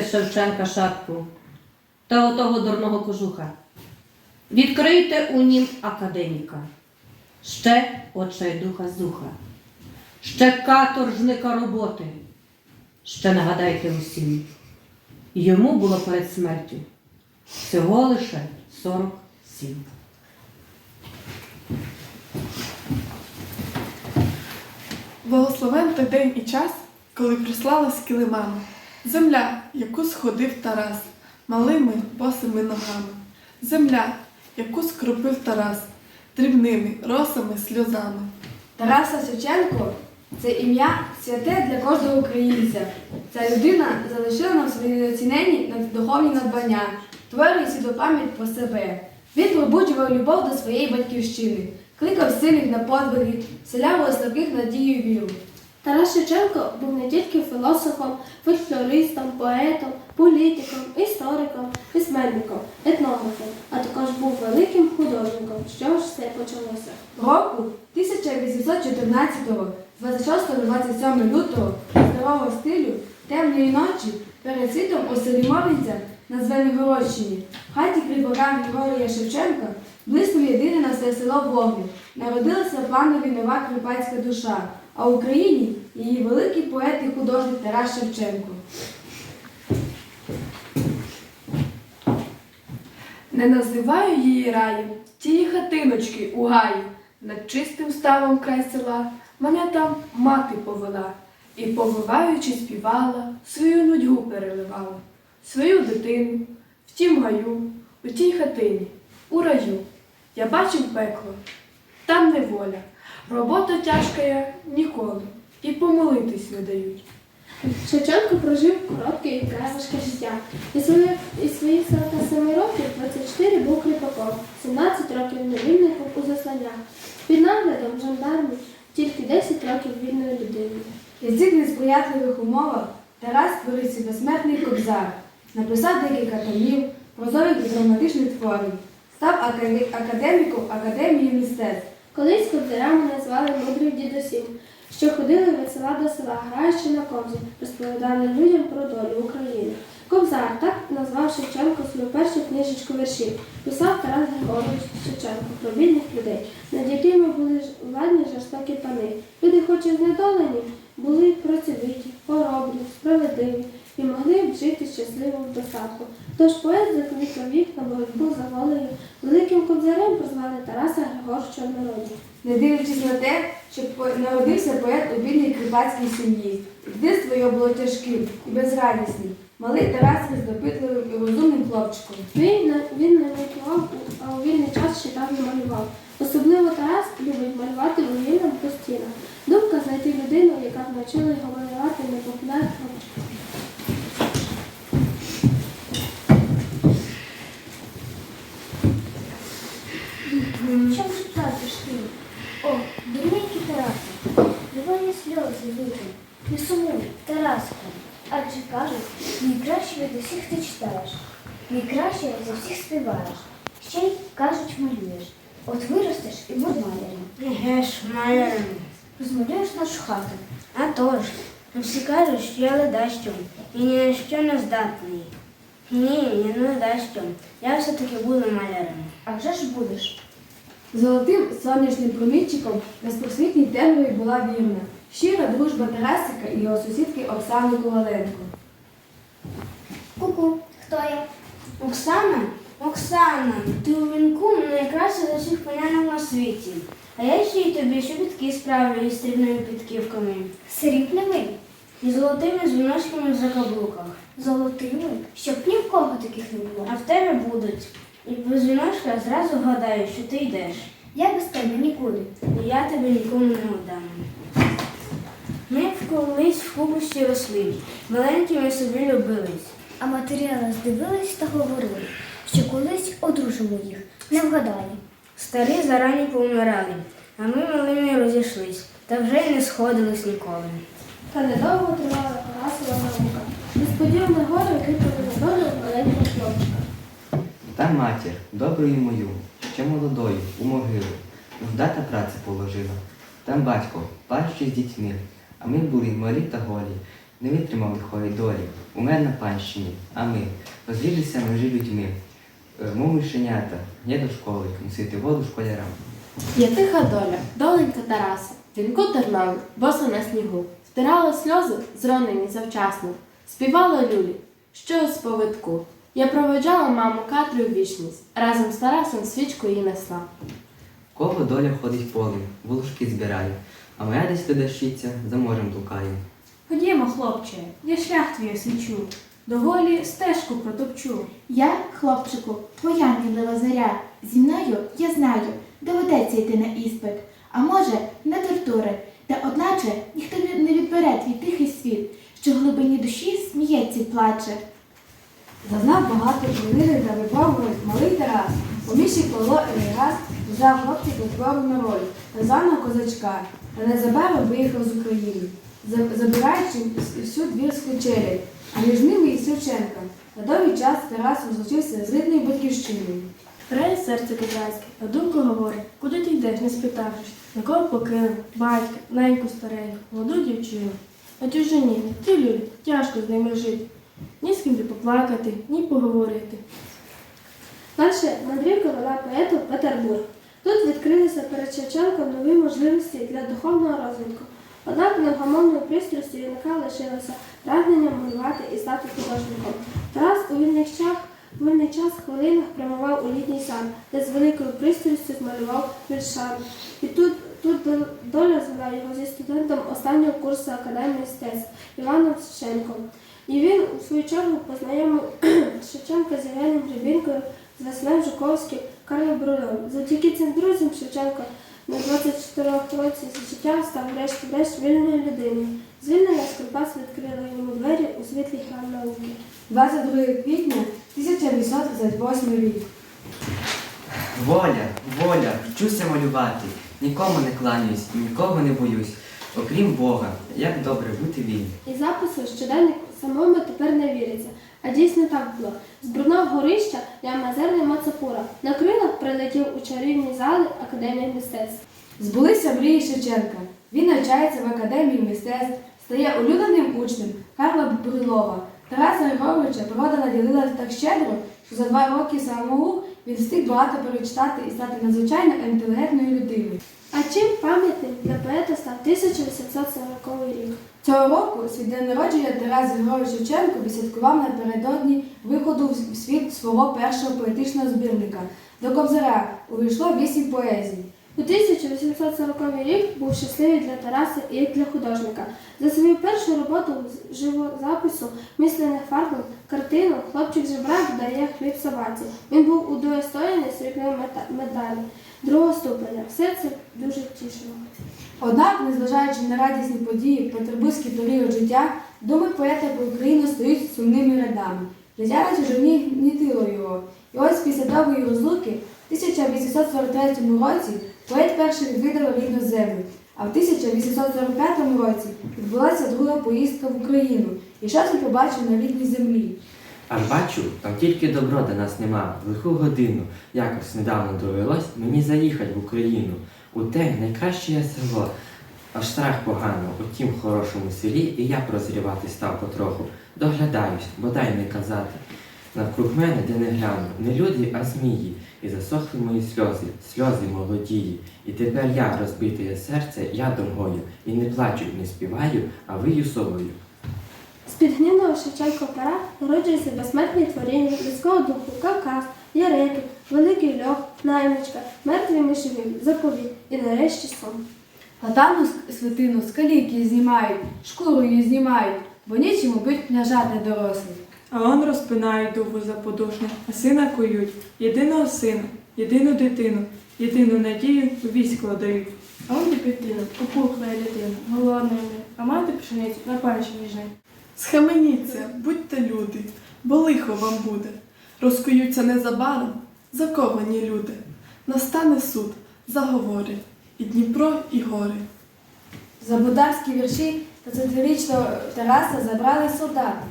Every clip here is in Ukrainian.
З Шевченка шапку та отого дурного кожуха. Відкрийте у нім академіка, ще очайдуха зуха, ще каторжника роботи. Ще нагадайте усім, йому було перед смертю всього лише 47. Благословен той день і час, коли прислала з килимами земля, яку сходив Тарас малими босими ногами, земля, яку скропив Тарас дрібними росами сльозами. Тараса Шевченко це ім'я святе для кожного українця. Ця людина залишила нам свої неоцінені духовні надбання, творює світу пам'ять про себе. Він пробуджував любов до своєї батьківщини, кликав сильних на подвиги, вселяв у слабких надію віру. Тарас Шевченко був не тільки філософом, фольклористом, поетом, політиком, істориком, письменником, етнографом, а також був великим художником. Що ж все почалося? Року 1814-го, 26-27 лютого, здорового стилю, темної ночі, перед світом у селі Мовинця на Звенигородщині, в хаті кріпака Григорія Шевченка, блиснув єдине на все село вогник. Народилася в панові нова кріпацька душа, а в Україні її великий поет і художник Тарас Шевченко. Не називаю її раєм, тії хатиночки у гаї, над чистим ставом край села, мене там мати повела, і, повиваючи, співала, свою нудьгу переливала, свою дитину, в тім гаю, у тій хатині, у раю. Я бачив пекло, там неволя, робота тяжка я ніколи, і помолитись не дають. Шевченко прожив коротке і вкрай важке життя. І своїх і своїх 47 років 24 був кріпаком, 17 років невільником у засланнях. Під наглядом жандармів тільки 10 років вільною людиною. І цих несприятливих умовах Тарас створив свій безсмертний кобзар, написав декілька томів, прозорих і драматичних творів, став академіком Академії мистецтв. Колись кобзарями назвали мудрих дідусів, що ходили від села до села, граючи на кобзі, розповідали людям про долю України. Кобзар так назвав Шевченко свою першу книжечку віршів. Писав Тарас Григорович Шевченко про бідних людей, над якими були владні жорстокі пани. Люди, хоч і знедолені, були працьовиті, хоробрі, справедливі і могли б жити щасливо в достатку. Тож поет закликав їх на боротьбу за волею. Великим кобзарем прозвали Тараса Григоровича Народі. Не дивлячись на те, що народився поет у бідній кріпацькій сім'ї. Дитинство його було тяжким і безрадісним. Малий Тарас був допитливим і розумним хлопчиком. Він, не- він не малював, а у вільний час читав і малював. Особливо Тарас любить малювати вугіллям по стінах. Думка знайти людину, яка б навчила його малювати непопулярно. Чому плачеш ти? О, дурненький Тарасе, Любовні сльози вити, не сумуй, Тараско. Адже кажуть, найкраще від усіх ти читаєш, найкраще за всіх співаєш. Ще й кажуть, малюєш. От виростеш і будь малярем. Еге ж, малярем. Розмалюєш нашу хату. А то ж, ну всі кажуть, що я ледащом і ні на що не здатний. Ні, я не ледащом. Я все-таки буду малярем. А вже ж будеш. Золотим сонячним промінчиком безпросвітній темряві була вірна. Щира дружба Тарасика і його сусідки Оксани Коваленко. Ку-ку, хто я? Оксана? Оксана, ти у вінку найкраща за всіх панянок на світі. А я ще й тобі щобітки справлю із срібними підківками. Срібними, І золотими дзвіночками в закаблуках. золотими, щоб ні в кого таких не було. А в тебе будуть. І без дзвіночка зразу гадаю, що ти йдеш. Я без тебе нікуди. І я тебе нікому не віддам. Ми колись в кубусі росли, маленькими собі любились. А матеріали здивились та говорили, що колись одружимо їх. Не вгадали. Старі зарані помирали, а ми малими розійшлись, та вже й не сходились ніколи. Та недовго тривала Тарасова наука. Несподіване горе викликали на долю маленького хлопчика. Та матір, доброю мою, ще молодою, у могилу, нужда та праця положила. Там батько, пащий з дітьми, а ми були малі та голі, не витримав лихої долі. Умер на панщині, а ми розвілися межі людьми. Мов мишенята, є до школи, носити воду школярам. Є тиха доля, доленька Тараса, вінку тернові, боса на снігу, втирала сльози, зронені завчасно, співала люлі, що з повитку. Я проведжала маму Катрю в вічність, разом з Тарасом свічку їй несла. Кого доля ходить полем, волошки збирає, а моя десь ледащиця за морем блукає. Ходімо, хлопче, я шлях твій освічу, доволі стежку протопчу. Я, хлопчику, твоя ангелова заря. Зі мною я знаю, доведеться йти на іспит, а може, на тортури, та одначе ніхто не не відбере твій тихий світ, що в глибині душі сміється й плаче. Зазнав багато хвилини та випробував малий Тарас. Поміщик Павло Елігас взяв хлопчик у твору на роль названого козачка та незабаром виїхав з України, забираючи всю двірську челядь, а між ними і Шевченка. На довгий час Тарас розлучився з рідною батьківщиною. Грає серце козацьке, а думка говорить, куди ти йдеш, не спитавшись, на кого покинув, батька, неньку стареньку, молоду дівчину. На чужині, ті люди, тяжко з ними жити. Ні з ким ти поплакати, ні поговорити. Далі мандрівка вела поету в Петербург. Тут відкрилися перед Шевченком нові можливості для духовного розвитку. Однак невгамовною пристрастю юнака лишилося прагнення малювати і стати художником. Тарас у вільних у вільний час хвилинах прямував у літній сад, де з великою пристрастю змалював віршами. І тут, тут доля звела його зі студентом останнього курсу Академії мистецтв Іваном Шевченком. І він, у свою чергу, познайомив Шевченка з Євгеном Гребінкою, з Василем Жуковським, Карлом Брулем. Завдяки цим друзям Шевченко на 24 році життя став врешті-решт вільною людиною. Звільнення з Кривбас відкрило йому двері у світлий храм науки. 22 квітня 1838 рік. Воля, воля, вчуся малювати, нікому не кланяюсь, нікого не боюсь, окрім Бога, як добре бути вільним. І запису щоденник самому тепер не віриться. А дійсно так було. З брудного горища я Мазерний Мацапура на крилах прилетів у чарівні зали Академії мистецтв. Збулися мрії Шевченка. Він навчається в академії мистецтв, стає улюбленим учнем Карла Брилова. Тараса Григоровича природа наділила так щедро, що за два роки самого він встиг багато перечитати і стати надзвичайно інтелігентною людиною. А чим пам'ятним для поета став 1840 рік? Цього року свій день народження Тарас Григорович Шевченко відсвяткував напередодні виходу в світ свого першого поетичного збірника. До Кобзаря увійшло вісім поезій. У 1840 рік був щасливий для Тараса і для художника. За свою першу роботу з живозапису мислених фарбом картину хлопчик жебрак дає хліб собаці. Він був удостоєний срібної медалі другого ступеня. Все це дуже тішило. Однак, незважаючи на радісні події про Тербузький період життя, думи поета про Україну стають сумними рядами. Життя на його. І ось після довгої розлуки в 1843 році поет перший відвідав рідну землю, а в 1845 році відбулася друга поїздка в Україну, і щось він побачив на рідній землі. Аж бачу, там тільки добро до нас нема. В лиху годину якось недавно довелось мені заїхати в Україну. У те найкраще село. Аж страх погано, у тім хорошому селі і я прозрівати став потроху. Доглядаюсь, бодай не казати. Навкруг мене, де не гляну, не люди, а змії. І засохли мої сльози, сльози молодії. І тепер я, розбите серце, ядом гою. І не плачу, не співаю, а вию совою. З-під гнівного Шевченко пера народжуються безсмертні творіння людського духу, Кавказ, Ярики, Великий Льох, Наймичка, мертві мишеві, заповіт і нарешті сон. Латану святину з каліки знімають, шкуру її знімають, бо нічому бить княжати дорослих. А он розпинають довго заподушно, а сина коють, єдиного сина, єдину дитину, єдину надію у військ кладають. А он дитина, опухла дитина, голодна, а мати пшеницю на панчі ніжне. Схаменіться, будьте люди, бо лихо вам буде. Розкуються незабаром, заковані люди. Настане суд, заговорять і Дніпро, і гори. Забударські вірші та центрирічного Тараса забрали солдати.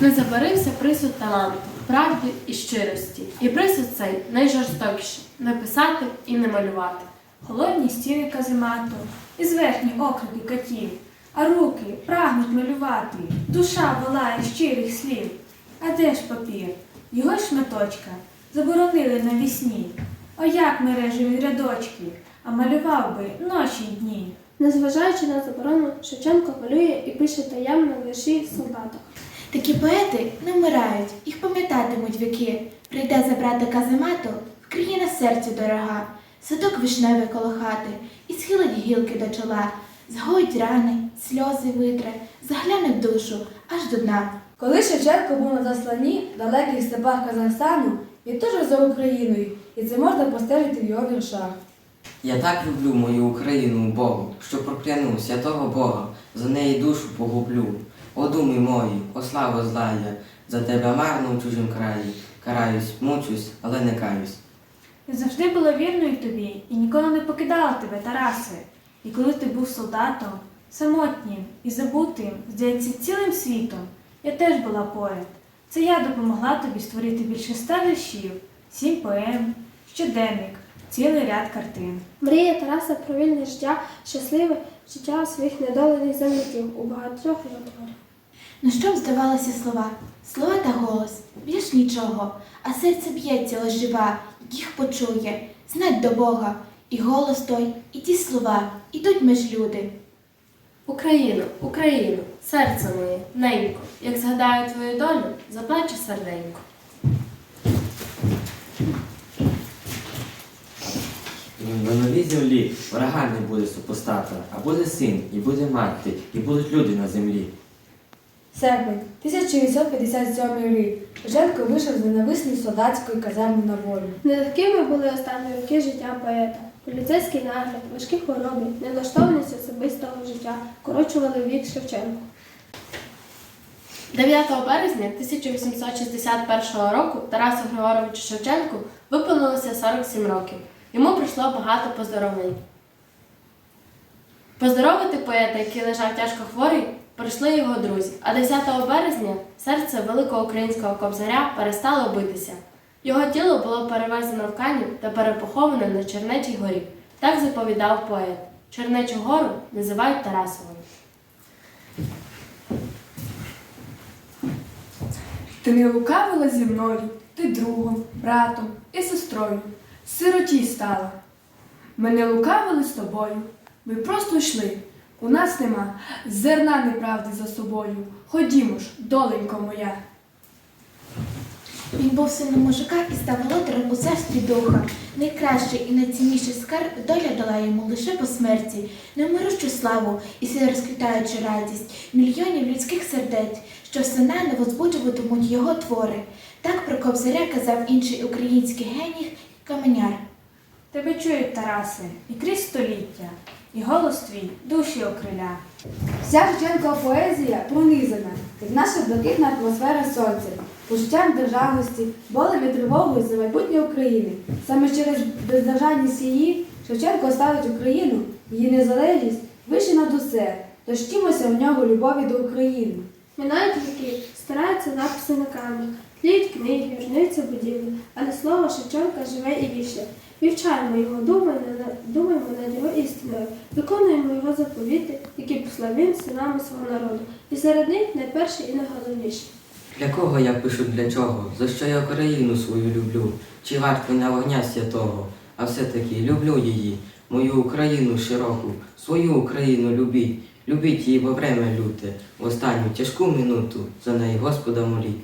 Не забарився присуд таланту, правди і щирості. І присуд цей найжорстокіший не писати і не малювати. Холодні стіни каземату, із верхні окрики катів, а руки прагнуть малювати, душа волає щирих слів. А де ж папір? Його шматочка заборонили навісні. О, як мережу він рядочки, а малював би ночі й дні. Незважаючи на заборону, Шевченко малює і пише таємно вірші солдатах. Такі поети не вмирають, їх пам'ятатимуть віки. Прийде забрати каземату, в країна серцю дорога, садок вишневий коло хати, і схилить гілки до чола, згоїть рани, сльози витре, загляне в душу аж до дна. Коли Шевченко був на засланні в далеких степах Казахстану, він теж за Україною, і це можна постежити в його віршах. Я так люблю мою Україну, Богу, що прокляну святого Бога, за неї душу погублю. О думи мої, о слава злая, за тебе марно у чужім краї. Караюсь, мучусь, але не каюсь. Я завжди була вірною тобі і ніколи не покидала тебе, Тарасе. І коли ти був солдатом, самотнім і забутим, здається, цілим світом, я теж була поряд. Це я допомогла тобі створити більше ста віршів, сім поем, щоденник, цілий ряд картин. Мрія Тараса про вільне життя, щасливе життя своїх недолених земляків у багатьох його творах. Ну що б здавалося слова? Слова та голос, більш нічого, а серце б'ється ожива, їх почує, знать до Бога, і голос той, і ті слова, ідуть меж люди. Україно, Україно, серце моє, ненько, як згадаю твою долю, заплачу серденько. На новій землі врага не буде супостата, а буде син, і буде мати, і будуть люди на землі. Серпень, 1857 рік. Шевченко вийшов з ненависної солдатської казарми на волю. Нелегкими були останні роки життя поета. Поліцейський нагляд, важкі хвороби, недоштовність особистого життя корочували вік Шевченку. 9 березня 1861 року Тарасу Григоровичу Шевченку виповнилося 47 років. Йому прийшло багато поздоровлень. Поздоровити поета, який лежав тяжко хворий, прийшли його друзі. А 10 березня серце великого українського кобзаря перестало битися. Його тіло було перевезено в Канів та перепоховане на Чернечій горі. Так заповідав поет. Чернечу гору називають Тарасовою. Ти не лукавила зі мною, ти другом, братом і сестрою, сироті стала. Ми не лукавили з тобою, ми просто йшли. У нас нема зерна неправди за собою. Ходімо ж, доленько моя. Він був сином мужика і став володарем у царстві духа. Найкращий і найцінніший скарб доля дала йому лише по смерті, невмирущу славу і все розквітаючу радість мільйонів людських сердець, що все наново збуджуватимуть його твори. Так про Кобзаря казав інший український геній Каменяр. Тебе чують, Тарасе, і крізь століття, і голос твій душі окриля. Вся Шевченкова поезія пронизана, як наша блакитна атмосфера сонця, почуттям державності, болем і тривогою за майбутнє України. Саме через бездержавність її Шевченко ставить Україну, її незалежність вище над усе, тож вчимося в нього любові до України. Минають віки, стараються написи на камнях, тліють книги, руйнуються будівлі, але слово Шевченка живе і вічне. Вівчаємо його, думаємо, над- його істиною, виконуємо його заповіти, які послав він синами свого народу. І серед них найперший і найголовніший. Для кого я пишу для чого? За що я Україну свою люблю? Чи варт мене вогня святого? А все-таки люблю її, мою Україну широку, свою Україну любіть, любіть її во время люте, в останню тяжку минуту за неї Господа моліть.